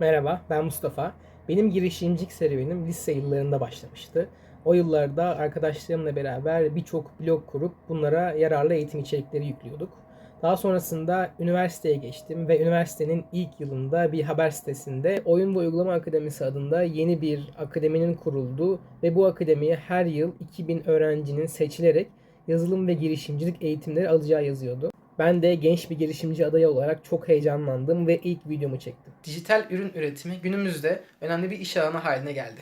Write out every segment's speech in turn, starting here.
Merhaba, ben Mustafa. Benim girişimcilik serüvenim lise yıllarında başlamıştı. O yıllarda arkadaşlarımla beraber birçok blog kurup bunlara yararlı eğitim içerikleri yüklüyorduk. Daha sonrasında üniversiteye geçtim ve üniversitenin ilk yılında bir haber sitesinde Oyun ve Uygulama Akademisi adında yeni bir akademinin kurulduğu ve bu akademiye her yıl 2000 öğrencinin seçilerek yazılım ve girişimcilik eğitimleri alacağı yazıyordu. Ben de genç bir girişimci adayı olarak çok heyecanlandım ve ilk videomu çektim. Dijital ürün üretimi günümüzde önemli bir iş alanı haline geldi.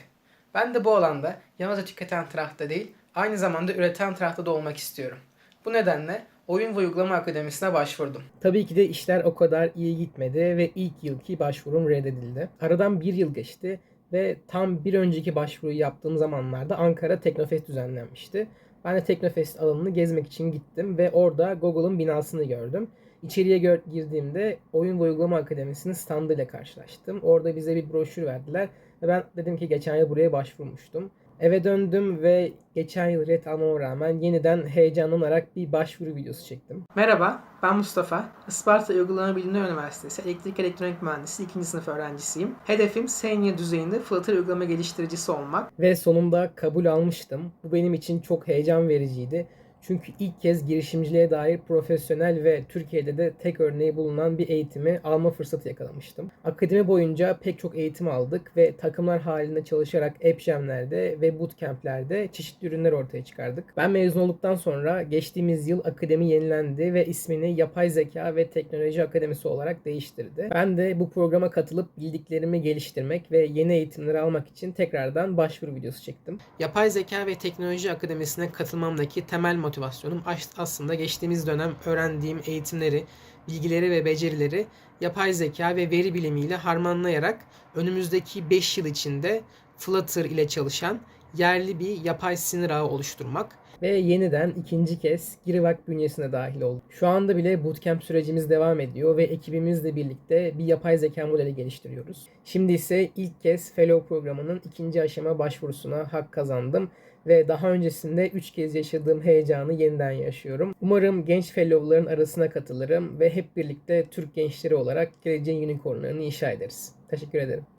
Ben de bu alanda yalnızca tüketen tarafta değil, aynı zamanda üreten tarafta da olmak istiyorum. Bu nedenle Oyun ve Uygulama Akademisi'ne başvurdum. Tabii ki de işler o kadar iyi gitmedi ve ilk yılki başvurum reddedildi. Aradan bir yıl geçti ve tam bir önceki başvuruyu yaptığım zamanlarda Ankara Teknofest düzenlenmişti. Ben de Teknofest alanını gezmek için gittim ve orada Google'ın binasını gördüm. İçeriye girdiğimde Oyun ve Uygulama Akademisi'nin standıyla karşılaştım. Orada bize bir broşür verdiler ve ben dedim ki geçen yıl buraya başvurmuştum. Eve döndüm ve geçen yıl ret almama rağmen yeniden heyecanlanarak bir başvuru videosu çektim. Merhaba, ben Mustafa. Isparta Uygulama Bilimleri Üniversitesi Elektrik Elektronik Mühendisi 2. sınıf öğrencisiyim. Hedefim senior düzeyinde Flutter uygulama geliştiricisi olmak. Ve sonunda kabul almıştım. Bu benim için çok heyecan vericiydi. Çünkü ilk kez girişimciliğe dair profesyonel ve Türkiye'de de tek örneği bulunan bir eğitimi alma fırsatı yakalamıştım. Akademi boyunca pek çok eğitim aldık ve takımlar halinde çalışarak AppJam'lerde ve bootcamp'lerde çeşitli ürünler ortaya çıkardık. Ben mezun olduktan sonra geçtiğimiz yıl akademi yenilendi ve ismini Yapay Zeka ve Teknoloji Akademisi olarak değiştirdi. Ben de bu programa katılıp bildiklerimi geliştirmek ve yeni eğitimleri almak için tekrardan başvuru videosu çektim. Yapay Zeka ve Teknoloji Akademisi'ne katılmamdaki temel motivasyonum as- aslında geçtiğimiz dönem öğrendiğim eğitimleri, bilgileri ve becerileri yapay zeka ve veri bilimiyle harmanlayarak önümüzdeki 5 yıl içinde Flutter ile çalışan yerli bir yapay sinir ağı oluşturmak ve yeniden ikinci kez Girivak bünyesine dahil oldum. Şu anda bile bootcamp sürecimiz devam ediyor ve ekibimizle birlikte bir yapay zeka modeli geliştiriyoruz. Şimdi ise ilk kez Fellow programının ikinci aşama başvurusuna hak kazandım ve daha öncesinde 3 kez yaşadığım heyecanı yeniden yaşıyorum. Umarım genç fellow'ların arasına katılırım ve hep birlikte Türk gençleri olarak geleceğin unicornlarını inşa ederiz. Teşekkür ederim.